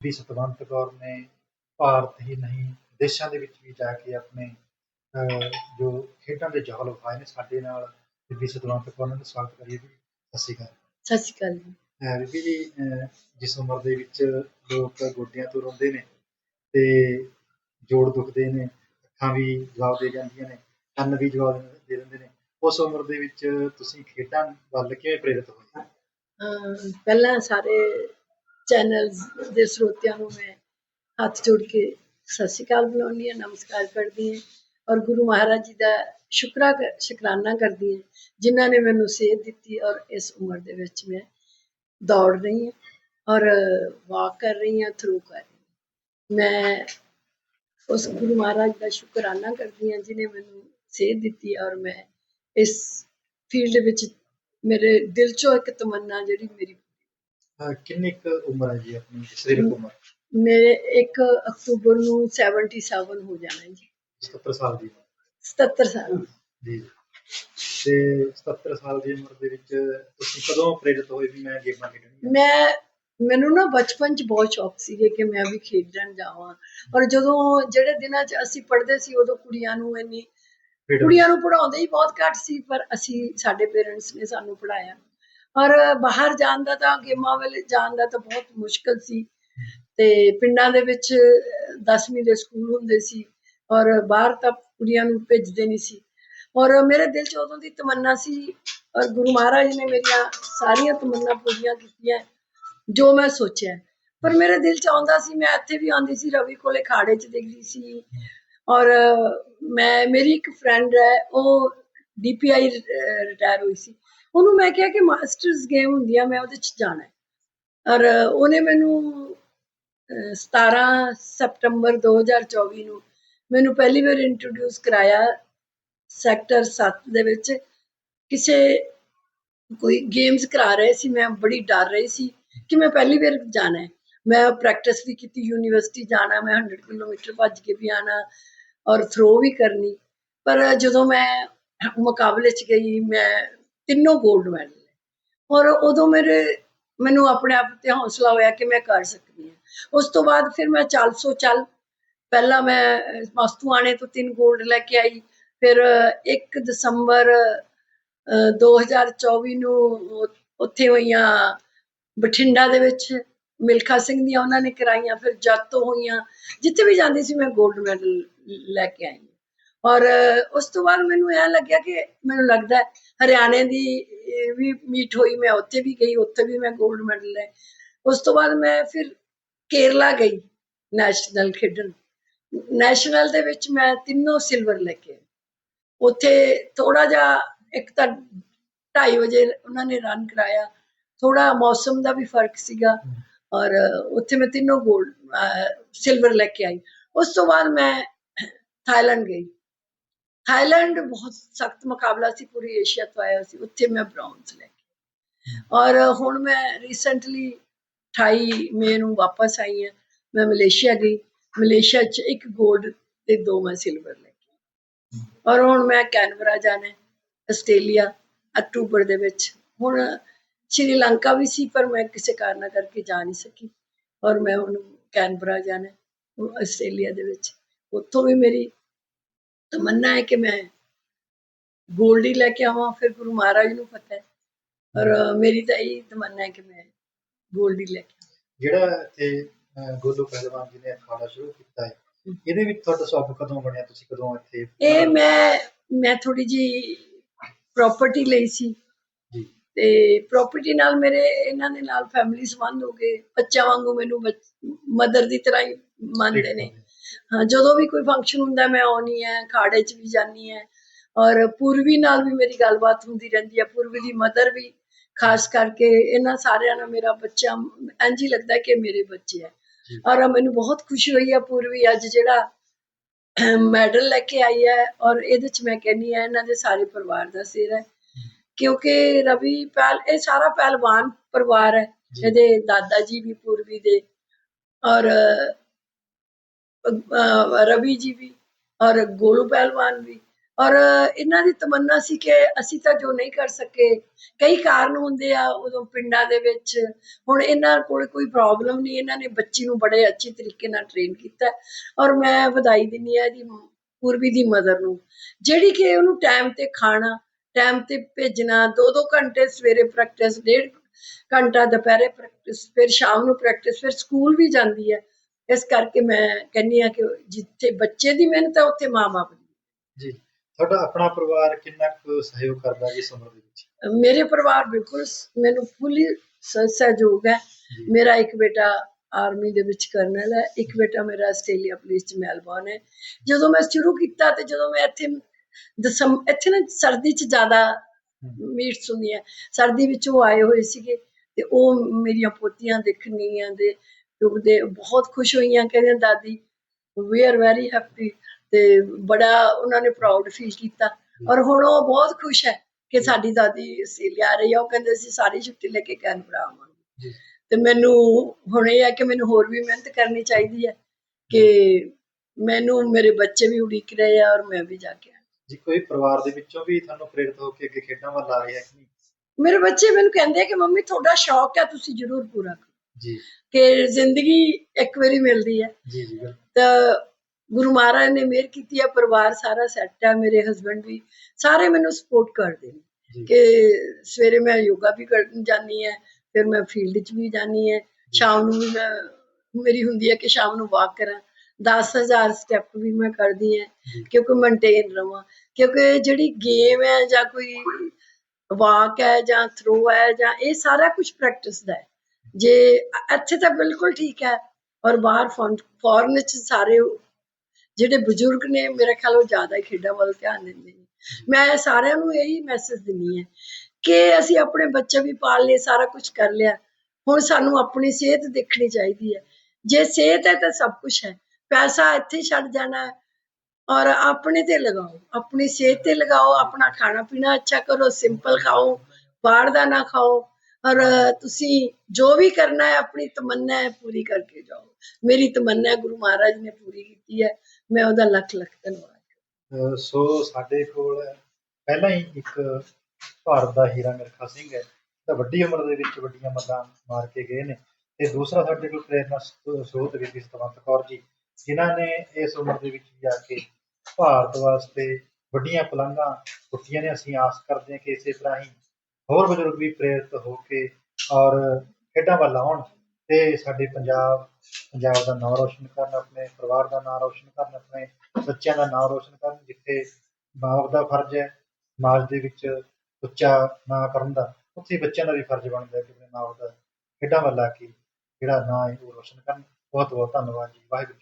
ਵੀ ਸਤਵੰਤ ਕੌਰ ਨੇ ਭਾਰਤ ਹੀ ਨਹੀਂ ਦੇਸ਼ਾਂ ਦੇ ਵਿੱਚ ਵੀ ਜਾ ਕੇ ਆਪਣੇ ਜੋ ਖੇਡਾਂ ਦੇ ਜੌਹਰ ਵਿਖਾਏ ਨੇ ਸਾਡੇ ਨਾਲ ਬੀਬੀ ਸਤਵੰਤ ਕੌਰ ਨੂੰ ਸਵਾਗਤ ਕਰੀਏ ਜੀ ਸਤਿ ਸ਼੍ਰੀ ਅਕਾਲ। ਸਤਿ ਸ਼੍ਰੀ ਅਕਾਲ ਬੀਬੀ ਜੀ ਜਿਸ ਉਮਰ ਦੇ ਵਿੱਚ ਲੋਕ ਗੋਡਿਆਂ ਤੋਂ ਰੋਂਦੇ ਨੇ ਤੇ ਜੋੜ ਦੁਖਦੇ ਨੇ ਅੱਖਾਂ ਵੀ ਜਵਾਬ ਦੇ ਜਾਂਦੀਆਂ ਨੇ ਕੰਨ ਵੀ ਜਵਾਬ ਦੇ ਦਿੰਦੇ ਨੇ ਉਸ ਉਮਰ ਦੇ ਵਿੱਚ ਤੁਸੀਂ ਖੇਡਾਂ ਵੱਲ ਕਿਵੇਂ ਪ੍ਰੇਰਿਤ ਹੋਏ? ਪਹਿਲਾਂ ਸਾਰੇ ਚੈਨਲ ਦੇ ਸਰੋਤਿਆਂ ਨੂੰ ਮੈਂ ਹੱਥ ਜੋੜ ਕੇ ਸਤਿ ਸ਼੍ਰੀ ਅਕਾਲ ਬੁਲਾਉਂਦੀ ਹਾਂ, ਨਮਸਕਾਰ ਕਰਦੀ ਹਾਂ ਔਰ ਗੁਰੂ ਮਹਾਰਾਜ ਜੀ ਦਾ ਸ਼ੁਕਰਾ ਸ਼ੁਕਰਾਨਾ ਕਰਦੀ ਹਾਂ ਜਿਨ੍ਹਾਂ ਨੇ ਮੈਨੂੰ ਸੇਧ ਦਿੱਤੀ ਔਰ ਇਸ ਉਮਰ ਦੇ ਵਿੱਚ ਮੈਂ ਦੌੜ ਰਹੀ ਹਾਂ ਔਰ ਵਾਕ ਕਰ ਰਹੀ ਹਾਂ ਥਰੂ ਕਰ ਰਹੀ ਹਾਂ। ਮੈਂ ਉਸ ਗੁਰੂ ਮਹਾਰਾਜ ਦਾ ਸ਼ੁਕਰਾਨਾ ਕਰਦੀ ਹਾਂ ਜਿਨੇ ਮੈਨੂੰ ਸੇਧ ਦਿੱਤੀ ਔਰ ਮੈਂ ਇਸ ਫੀਲਡ ਵਿੱਚ ਮੇਰੇ ਦਿਲ ਚੋਂ ਇੱਕ ਤਮੰਨਾ ਜਿਹੜੀ ਮੇਰੀ ਕਿੰਨੀ ਕੁ ਉਮਰ ਹੈ ਜੀ ਆਪਣੀ ਸਰੀਰਕ ਉਮਰ ਮੇਰੇ 1 ਅਕਤੂਬਰ ਨੂੰ 77 ਹੋ ਜਾਣਾ ਹੈ ਜੀ। 77 ਸਾਲ ਦੀ 77 ਸਾਲ। ਜੀ। ਤੇ 77 ਸਾਲ ਦੀ ਉਮਰ ਦੇ ਵਿੱਚ ਤੁਸੀਂ ਕਦੋਂ ਪ੍ਰੇਰਿਤ ਹੋਏ ਵੀ ਮੈਂ ਗੇਮਾਂ ਖੇਡਣੀਆਂ? ਮੈਂ ਮੈਨੂੰ ਨਾ ਬਚਪਨ ਚ ਬਹੁਤ ਸ਼ੌਕ ਸੀਗੇ ਕਿ ਮੈਂ ਵੀ ਖੇਡਣ ਜਾਵਾਂ। ਔਰ ਜਦੋਂ ਜਿਹੜੇ ਦਿਨਾਂ ਚ ਅਸੀਂ ਪੜ੍ਹਦੇ ਸੀ ਉਦੋਂ ਕੁੜੀਆਂ ਨੂੰ ਇੰਨੀ ਕੁੜੀਆਂ ਨੂੰ ਪੜਾਉਂਦੇ ਹੀ ਬਹੁਤ ਘੱਟ ਸੀ ਪਰ ਅਸੀਂ ਸਾਡੇ ਪੇਰੈਂਟਸ ਨੇ ਸਾਨੂੰ ਪੜਾਇਆ ਔਰ ਬਾਹਰ ਜਾਣ ਦਾ ਤਾਂ ਗੇਮਾਂ ਵੱਲ ਜਾਣ ਦਾ ਤਾਂ ਬਹੁਤ ਮੁਸ਼ਕਲ ਸੀ। ਤੇ ਪਿੰਡਾਂ ਦੇ ਵਿੱਚ 10ਵੀਂ ਦੇ ਸਕੂਲ ਹੁੰਦੇ ਸੀ ਔਰ ਬਾਹਰ ਤਾਂ ਕੁੜੀਆਂ ਨੂੰ ਭੇਜਦੇ ਨਹੀਂ ਸੀ। ਔਰ ਮੇਰੇ ਦਿਲ 'ਚ ਉਦੋਂ ਦੀ ਤਮੰਨਾ ਸੀ ਔਰ ਗੁਰੂ ਮਹਾਰਾਜ ਨੇ ਮੇਰੀਆਂ ਸਾਰੀਆਂ ਤਮੰਨਾ ਪੂਰੀਆਂ ਕੀਤੀਆਂ, ਜੋ ਮੈਂ ਸੋਚਿਆ। ਪਰ ਮੇਰੇ ਦਿਲ 'ਚ ਆਉਂਦਾ ਸੀ, ਮੈਂ ਇੱਥੇ ਵੀ ਆਉਂਦੀ ਸੀ, ਰਵੀ ਕੋਲੇ ਖਾੜੇ 'ਚ ਦੇਖਦੀ ਸੀ। ਔਰ ਮੈਂ, ਮੇਰੀ ਇੱਕ ਫਰੈਂਡ ਹੈ, ਉਹ ਡੀਪੀਆਈ ਰਿਟਾਇਰ ਹੋਈ ਸੀ। ਉਹਨੂੰ ਮੈਂ ਕਿਹਾ ਕਿ ਮਾਸਟਰਸ ਗੇਮ ਹੁੰਦੀ ਆ ਮੈਂ ਉਹਦੇ 'ਚ ਜਾਣਾ ਹੈ। ਔਰ ਉਹਨੇ ਮੈਨੂੰ ਅਹ, 17 ਸਤੰਬਰ 2024 ਨੂੰ ਮੈਨੂੰ ਪਹਿਲੀ ਵਾਰ ਇੰਟਰੋਡਿਊਸ ਕਰਾਇਆ ਸੈਕਟਰ 7 ਦੇ ਵਿੱਚ। ਕਿਸੇ ਕੋਈ ਗੇਮਸ ਕਰਾ ਰਹੇ ਸੀ ਮੈਂ ਬੜੀ ਡਰ ਰਹੀ ਸੀ ਕਿ ਮੈਂ ਪਹਿਲੀ ਵਾਰ ਜਾਣਾ ਹੈ। ਮੈਂ ਪ੍ਰੈਕਟਿਸ ਵੀ ਕੀਤੀ ਯੂਨੀਵਰਸਿਟੀ ਜਾਣਾ ਮੈਂ 100 ਕਿਲੋਮੀਟਰ ਭੱਜ ਕੇ ਵੀ ਆਣਾ ਔਰ ਥਰੋ ਵੀ ਕਰਨੀ। ਪਰ ਜਦੋਂ ਮੈਂ ਮੁਕਾਬਲੇ 'ਚ ਗਈ ਮੈਂ ਤਿੰਨੋਂ ਗੋਲਡ ਮੈਡਲ ਔਰ ਉਦੋਂ ਮੇਰੇ, ਮੈਨੂੰ ਆਪਣੇ ਆਪ ਤੇ ਹੌਸਲਾ ਹੋਇਆ ਕਿ ਮੈਂ ਕਰ ਸਕਦੀ ਹਾਂ। ਉਸ ਤੋਂ ਬਾਅਦ ਫਿਰ ਮੈਂ ਚੱਲ 400 ਚੱਲ। ਪਹਿਲਾਂ ਮੈਂ ਮਸਤੂਆਣੇ ਤੋਂ ਤਿੰਨ ਗੋਲਡ ਲੈ ਕੇ ਆਈ। ਫਿਰ 1 ਦਸੰਬਰ 2024 ਨੂੰ ਉੱਥੇ ਹੋਈਆਂ ਬਠਿੰਡਾ ਦੇ ਵਿੱਚ ਮਿਲਖਾ ਸਿੰਘ ਦੀਆਂ ਉਹਨਾਂ ਨੇ ਕਰਾਈਆਂ। ਫਿਰ ਜੱਤ ਹੋਈਆਂ, ਜਿੱਥੇ ਵੀ ਜਾਂਦੀ ਸੀ ਮੈਂ ਗੋਲਡ ਮੈਡਲ ਲੈ ਕੇ ਆਈ। ਔਰ ਉਸ ਤੋਂ ਬਾਅਦ ਮੈਨੂੰ ਇਹ ਲੱਗਿਆ ਕਿ ਮੈਨੂੰ ਲੱਗਦਾ ਹਰਿਆਣੇ ਦੀ ਵੀ ਮੀਟ ਹੋਈ, ਮੈਂ ਉੱਥੇ ਵੀ ਗਈ, ਉੱਥੇ ਵੀ ਮੈਂ 골ਡ ਮੈਡਲ ਲੈ ਉਸ ਤੋਂ ਬਾਅਦ ਮੈਂ ਫਿਰ ਕੇਰਲਾ ਗਈ ਨੈਸ਼ਨਲ ਖੇਡਣ। ਨੈਸ਼ਨਲ ਦੇ ਵਿੱਚ ਮੈਂ ਤਿੰਨੋਂ ਸਿਲਵਰ ਲੈ ਕੇ ਆਈ। ਉੱਥੇ ਥੋੜਾ ਜਿਹਾ ਇੱਕ ਤਾਂ 2:30 ਵਜੇ ਉਹਨਾਂ ਨੇ ਰਨ ਕਰਾਇਆ। ਥੋੜਾ ਮੌਸਮ ਦਾ ਵੀ ਫ਼ਰਕ ਸੀਗਾ ਔਰ ਉੱਥੇ ਮੈਂ ਤਿੰਨੋਂ 골ਡ ਸਿਲਵਰ ਲੈ ਕੇ ਆਈ। ਉਸ ਤੋਂ ਬਾਅਦ ਮੈਂ ਥਾਈਲੈਂਡ ਗਈ। ਥਾਈਲੈਂਡ ਬਹੁਤ ਸਖਤ ਮੁਕਾਬਲਾ ਸੀ ਪੂਰੀ ਏਸ਼ੀਆ ਤੋਂ ਆਇਆ ਸੀ ਉੱਥੇ ਮੈਂ ਬ੍ਰਾਊਨਸ ਲੈ ਕੇ ਔਰ ਹੁਣ ਮੈਂ ਰੀਸੈਂਟਲੀ 28 ਮਈ ਨੂੰ ਵਾਪਸ ਆਈ ਹਾਂ ਮੈਂ ਮਲੇਸ਼ੀਆ ਗਈ ਮਲੇਸ਼ੀਆ 'ਚ ਇੱਕ 골ਡ ਤੇ ਦੋ ਮੈਂ ਸਿਲਵਰ ਲੈ ਕੇ ਔਰ ਹੁਣ ਮੈਂ ਕੈਨਵਰਾ ਜਾਣਾ ਆਸਟ੍ਰੇਲੀਆ ਅਕਤੂਬਰ ਦੇ ਵਿੱਚ ਹੁਣ ਸ਼੍ਰੀਲੰਕਾ ਵੀ ਸੀ ਪਰ ਮੈਂ ਕਿਸੇ ਕਾਰਨ ਕਰਕੇ ਜਾ ਨਹੀਂ ਸਕੀ ਔਰ ਮੈਂ ਹੁਣ ਕੈਨਬਰਾ ਜਾਣਾ ਆਸਟ੍ਰੇਲੀਆ ਦੇ ਵਿੱਚ ਉੱਥੋਂ ਵੀ ਮੇਰੀ ਤਮੰਨਾ ਹੈ ਕਿ ਮੈਂ 골ਡ ਹੀ ਲੈ ਕੇ ਆਵਾਂ ਫਿਰ ਗੁਰੂ ਮਹਾਰਾਜ ਨੂੰ ਪਤਾ ਹੈ। ਔਰ ਮੇਰੀ ਤਾਂ ਇਹ ਤਮੰਨਾ ਹੈ ਕਿ ਮੈਂ 골ਡ ਹੀ ਲੈ ਕੇ ਜਿਹੜਾ ਇੱਥੇ ਗੋਲੂ ਪਹਿਲਵਾਨ ਜੀ ਨੇ ਅਖਾੜਾ ਸ਼ੁਰੂ ਕੀਤਾ ਹੈ ਇਹਦੇ ਵਿੱਚ ਤੁਹਾਡਾ ਸਬਕ ਕਦੋਂ ਬਣਿਆ? ਤੁਸੀਂ ਕਦੋਂ ਇੱਥੇ ਇਹ ਮੈਂ ਮੈਂ ਥੋੜੀ ਜੀ ਪ੍ਰਾਪਰਟੀ ਲਈ ਸੀ। ਜੀ। ਤੇ ਪ੍ਰਾਪਰਟੀ ਨਾਲ ਮੇਰੇ ਇਹਨਾਂ ਦੇ ਨਾਲ ਫੈਮਿਲੀ ਸੰਬੰਧ ਹੋ ਗਏ। ਬੱਚਾ ਵਾਂਗੂ ਮੈਨੂੰ ਮਦਰ ਦੀ ਤਰ੍ਹਾਂ ਹੀ ਮੰਨਦੇ ਨੇ। ਹਾਂ ਜਦੋਂ ਵੀ ਕੋਈ ਫੰਕਸ਼ਨ ਹੁੰਦਾ ਮੈਂ ਆਉਣੀ ਹੈ ਖਾੜੇ 'ਚ ਵੀ ਜਾਨੀ ਹੈ ਔਰ ਪੂਰਵੀ ਨਾਲ ਵੀ ਮੇਰੀ ਗੱਲਬਾਤ ਹੁੰਦੀ ਰਹਿੰਦੀ ਹੈ ਪੂਰਵੀ ਦੀ ਮਦਰ ਵੀ ਖਾਸ ਕਰਕੇ ਇਹਨਾਂ ਸਾਰਿਆਂ ਨਾਲ ਮੇਰਾ ਬੱਚਾ ਹੀ ਲੱਗਦਾ ਕਿ ਮੇਰੇ ਬੱਚੇ ਹੈ। ਔਰ ਮੈਨੂੰ ਬਹੁਤ ਖੁਸ਼ੀ ਹੋਈ ਹੈ ਪੂਰਵੀ ਅੱਜ ਜਿਹੜਾ ਮੈਡਲ ਲੈ ਕੇ ਆਈ ਹੈ ਔਰ ਇਹਦੇ ਚ ਮੈਂ ਕਹਿੰਨੀ ਆ ਇਹਨਾਂ ਦੇ ਸਾਰੇ ਪਰਿਵਾਰ ਦਾ ਸਿਰ ਹੈ ਕਿਉਂਕਿ ਰਵੀ ਪਹਿਲ ਇਹ ਸਾਰਾ ਪਹਿਲਵਾਨ ਪਰਿਵਾਰ ਹੈ। ਇਹਦੇ ਦਾਦਾ ਜੀ ਵੀ ਪੂਰਵੀ ਦੇ ਔਰ ਰਵੀ ਜੀ ਵੀ ਔਰ ਗੋਲੂ ਪਹਿਲਵਾਨ ਵੀ। ਔਰ ਇਹਨਾਂ ਦੀ ਤਮੰਨਾ ਸੀ ਕਿ ਅਸੀਂ ਤਾਂ ਜੋ ਨਹੀਂ ਕਰ ਸਕੇ, ਕਈ ਕਾਰਨ ਹੁੰਦੇ ਆ ਉਦੋਂ ਪਿੰਡਾਂ ਦੇ ਵਿੱਚ। ਹੁਣ ਇਹਨਾਂ ਕੋਲ ਕੋਈ ਪ੍ਰੋਬਲਮ ਨਹੀਂ, ਇਹਨਾਂ ਨੇ ਬੱਚੀ ਨੂੰ ਬੜੇ ਅੱਛੇ ਤਰੀਕੇ ਨਾਲ ਟ੍ਰੇਨ ਕੀਤਾ। ਔਰ ਮੈਂ ਵਧਾਈ ਦਿੰਦੀ ਆ ਇਹਦੀ ਪੂਰਬੀ ਦੀ ਮਦਰ ਨੂੰ। ਜਿਹੜੀ ਕਿ ਉਹਨੂੰ ਟਾਈਮ ਤੇ ਖਾਣਾ ਟਾਈਮ ਤੇ ਭੇਜਣਾ ਦੋ ਦੋ ਘੰਟੇ ਸਵੇਰੇ ਪ੍ਰੈਕਟਿਸ ਡੇਢ ਘੰਟਾ ਦੁਪਹਿਰੇ ਪ੍ਰੈਕਟਿਸ ਫਿਰ ਸ਼ਾਮ ਨੂੰ ਪ੍ਰੈਕਟਿਸ ਫਿਰ ਸਕੂਲ ਵੀ ਜਾਂਦੀ ਹੈ। ਇਸ ਕਰਕੇ ਮੈਂ ਕਹਿੰਨੀ ਆ ਕਿ ਜਿੱਥੇ ਬੱਚੇ ਦੀ ਮਿਹਨਤ ਹੈ ਉੱਥੇ ਮਾਂ-ਬਾਪ ਦੀ। ਜੀ। ਤੁਹਾਡਾ ਆਪਣਾ ਪਰਿਵਾਰ ਕਿੰਨਾ ਕੁ ਸਹਿਯੋਗ ਕਰਦਾ ਜੀ ਇਸ ਉਮਰ ਦੇ ਵਿੱਚ? ਮੇਰੇ ਪਰਿਵਾਰ ਬਿਲਕੁਲ ਮੈਨੂੰ ਫੁੱਲੀ ਸਹਿਯੋਗ ਹੈ। ਮੇਰਾ ਇੱਕ ਬੇਟਾ ਆਰਮੀ ਦੇ ਵਿੱਚ ਕਰਨਲ ਹੈ ਇੱਕ ਬੇਟਾ ਮੇਰਾ ਆਸਟ੍ਰੇਲੀਆ ਪੁਲਿਸ ਚ ਮੈਲਬੌਰਨ ਹੈ। ਜਦੋਂ ਮੈਂ ਸ਼ੁਰੂ ਕੀਤਾ ਤੇ ਜਦੋਂ ਮੈਂ ਇੱਥੇ ਦਸੰਬ ਇੱਥੇ ਨਾ ਸਰਦੀ ਚ ਜ਼ਿਆਦਾ ਮੀਟਸ ਹੁੰਦੀਆਂ। ਸਰਦੀ ਵਿੱਚ ਉਹ ਆਏ ਹੋਏ ਸੀਗੇ ਤੇ ਉਹ ਮੇਰੀਆਂ ਪੋਤੀਆਂ ਦੇਖਣ ਗਈਆਂ ਦੇ ਦੇ ਬਹੁਤ ਖੁਸ਼ ਹੋਈਆਂ ਕਹਿੰਦੇ ਦਾਦੀ ਵੀ ਆਰ ਵੈਰੀ ਹੈਪੀ ਤੇ ਬੜਾ ਉਹਨਾਂ ਨੇ ਪ੍ਰਾਊਡ ਫੀਲ ਕੀਤਾ। ਔਰ ਹੁਣ ਉਹ ਬਹੁਤ ਖੁਸ਼ ਹੈ ਕਿ ਸਾਡੀ ਦਾਦੀ ਆਸਟ੍ਰੇਲੀਆ ਆ ਰਹੀ ਹੈ ਉਹ ਕਹਿੰਦੇ ਸੀ ਸਾਰੀ ਛੁੱਟੀ ਲੈ ਕੇ ਕੈਨਬਰਾ ਆਵਾਂਗੇ। ਜੀ। ਤੇ ਮੈਨੂੰ ਹੁਣ ਇਹ ਹੈ ਕਿ ਮੈਨੂੰ ਹੋਰ ਵੀ ਮਿਹਨਤ ਕਰਨੀ ਚਾਹੀਦੀ ਹੈ ਕਿ ਮੈਨੂੰ ਮੇਰੇ ਬੱਚੇ ਵੀ ਉਡੀਕ ਰਹੇ ਆ ਔਰ ਮੈਂ ਵੀ ਜਾ ਕੇ। ਜੀ ਕੋਈ ਪਰਿਵਾਰ ਦੇ ਵਿੱਚੋਂ ਵੀ ਤੁਹਾਨੂੰ ਪ੍ਰੇਰਿਤ ਹੋ ਕੇ ਅੱਗੇ ਖੇਡਾਂ ਵੱਲ ਆ ਰਿਹਾ ਕਿ ਨਹੀਂ? ਮੇਰੇ ਬੱਚੇ ਮੈਨੂੰ ਕਹਿੰਦੇ ਆ ਕਿ ਮੰਮੀ ਤੁਹਾਡਾ ਸ਼ੌਕ ਹੈ ਤੁਸੀਂ ਜ਼ਰੂਰ ਪੂਰਾ ਕਰੋ। ਜੀ। ਕਿ ਜ਼ਿੰਦਗੀ ਇੱਕ ਵਾਰੀ ਮਿਲਦੀ ਹੈ। ਜੀ ਜੀ ਤਾਂ ਗੁਰੂ ਮਹਾਰਾਜ ਨੇ ਮਿਹਰ ਕੀਤੀ ਹੈ ਪਰਿਵਾਰ ਸਾਰਾ ਸੈੱਟ ਹੈ ਮੇਰੇ ਹਸਬੰਡ ਵੀ ਸਾਰੇ ਮੈਨੂੰ ਸਪੋਰਟ ਕਰਦੇ ਨੇ ਕਿ ਸਵੇਰੇ ਮੈਂ ਯੋਗਾ ਵੀ ਕਰਨ ਜਾਂਦੀ ਹੈ ਫਿਰ ਮੈਂ ਫੀਲਡ 'ਚ ਵੀ ਜਾਂਦੀ ਹੈ। ਸ਼ਾਮ ਨੂੰ ਵੀ ਮੈਂ ਮੇਰੀ ਹੁੰਦੀ ਹੈ ਕਿ ਸ਼ਾਮ ਨੂੰ ਵਾਕ ਕਰਾਂ। 10000 ਸਟੈਪ ਵੀ ਮੈਂ ਕਰਦੀ ਹਾਂ ਕਿਉਂਕਿ ਮੇਨਟੇਨ ਰਵਾਂ। ਕਿਉਂਕਿ ਜਿਹੜੀ ਗੇਮ ਹੈ ਜਾਂ ਕੋਈ ਵਾਕ ਹੈ ਜਾਂ ਥਰੋ ਹੈ ਜਾਂ ਇਹ ਸਾਰਾ ਕੁਝ ਪ੍ਰੈਕਟਿਸ ਦਾ ਹੈ। ਜੇ ਇੱਥੇ ਤਾਂ ਬਿਲਕੁਲ ਠੀਕ ਹੈ ਔਰ ਬਾਹਰ ਫੋਰਨ ਚ ਸਾਰੇ ਜਿਹੜੇ ਬਜ਼ੁਰਗ ਨੇ, ਮੇਰੇ ਖਿਆਲ ਉਹ ਜ਼ਿਆਦਾ ਹੀ ਖੇਡਾਂ ਵੱਲ ਧਿਆਨ ਦਿੰਦੇ ਨੇ। ਮੈਂ ਸਾਰਿਆਂ ਨੂੰ ਇਹੀ ਮੈਸੇਜ ਦਿੰਨੀ ਹੈ ਕਿ ਅਸੀਂ ਆਪਣੇ ਬੱਚੇ ਵੀ ਪਾਲ ਲਏ ਸਾਰਾ ਕੁਝ ਕਰ ਲਿਆ। ਹੁਣ ਸਾਨੂੰ ਆਪਣੀ ਸਿਹਤ ਦੇਖਣੀ ਚਾਹੀਦੀ ਹੈ। ਜੇ ਸਿਹਤ ਹੈ ਤਾਂ ਸਭ ਕੁਝ ਹੈ। ਪੈਸਾ ਇੱਥੇ ਛੱਡ ਜਾਣਾ ਹੈ ਔਰ ਆਪਣੇ ਤੇ ਲਗਾਓ, ਆਪਣੀ ਸਿਹਤ ਤੇ ਲਗਾਓ, ਆਪਣਾ ਖਾਣਾ ਪੀਣਾ ਅੱਛਾ ਕਰੋ ਸਿੰਪਲ ਖਾਓ, ਬਾਹਰ ਦਾ ਨਾ ਖਾਓ। ਔਰ ਤੁਸੀਂ ਜੋ ਵੀ ਕਰਨਾ ਹੈ, ਆਪਣੀ ਤਮੰਨਾ ਹੈ, ਪੂਰੀ ਕਰਕੇ ਜਾਓ। ਮੇਰੀ ਤਮੰਨਾ ਗੁਰੂ ਮਹਾਰਾਜ ਨੇ ਪੂਰੀ ਕੀਤੀ ਹੈ। ਮੈਂ ਉਹਦਾ ਲੱਖ ਲੱਖ ਧੰਨਵਾਦ ਸੋ ਸਾਡੇ ਕੋਲ ਪਹਿਲਾਂ ਹੀ ਇੱਕ ਭਾਰਤ ਦਾ ਹੀਰਾ ਮਿਲਖਾ ਸਿੰਘ ਹੈ। ਤਾਂ ਵੱਡੀ ਉਮਰ ਦੇ ਵਿੱਚ ਵੱਡੀਆਂ ਮੱਲਾਂ ਮਾਰ ਕੇ ਗਏ ਨੇ। ਤੇ ਦੂਸਰਾ ਸਾਡੇ ਕੋਲ ਪ੍ਰੇਰਨਾ ਸਰੋਤ ਬੀਬੀ ਸਤਵੰਤ ਕੌਰ ਜੀ, ਜਿਨ੍ਹਾਂ ਨੇ ਇਸ ਉਮਰ ਦੇ ਵਿੱਚ ਜਾ ਕੇ ਭਾਰਤ ਵਾਸਤੇ ਵੱਡੀਆਂ ਪਲੰਘਾਂ ਪੁੱਟੀਆਂ ਨੇ। ਅਸੀਂ ਆਸ ਕਰਦੇ ਹਾਂ ਕਿ ਇਸੇ ਤਰ੍ਹਾਂ ਹੀ ਹੋਰ ਬਜ਼ੁਰਗ ਵੀ ਪ੍ਰੇਰਿਤ ਹੋ ਕੇ ਔਰ ਖੇਡਾਂ ਵੱਲ ਆਉਣ ਤੇ ਸਾਡੇ ਪੰਜਾਬ ਪੰਜਾਬ ਦਾ ਨਾਮ ਰੋਸ਼ਨ ਕਰਨ, ਆਪਣੇ ਪਰਿਵਾਰ ਦਾ ਨਾਮ ਰੋਸ਼ਨ ਕਰਨ, ਆਪਣੇ ਬੱਚਿਆਂ ਦਾ ਨਾਮ ਰੋਸ਼ਨ ਕਰਨ, ਜਿੱਥੇ ਬਾਪ ਦਾ ਫਰਜ਼ ਹੈ, ਸਮਾਜ ਦੇ ਵਿੱਚ ਉੱਚਾ ਨਾਂ ਕਰਨ ਦਾ, ਉੱਥੇ ਬੱਚਿਆਂ ਦਾ ਵੀ ਫਰਜ਼ ਬਣਦਾ ਹੈ ਕਿ ਆਪਣੇ ਮਾਂ ਦਾ ਖੇਡਾਂ ਵੱਲ ਆ ਕੇ ਜਿਹੜਾ ਨਾਂ ਹੈ ਉਹ ਰੋਸ਼ਨ ਕਰਨ। ਬਹੁਤ ਬਹੁਤ ਧੰਨਵਾਦ ਜੀ, ਵਾਹਿਗੁਰੂ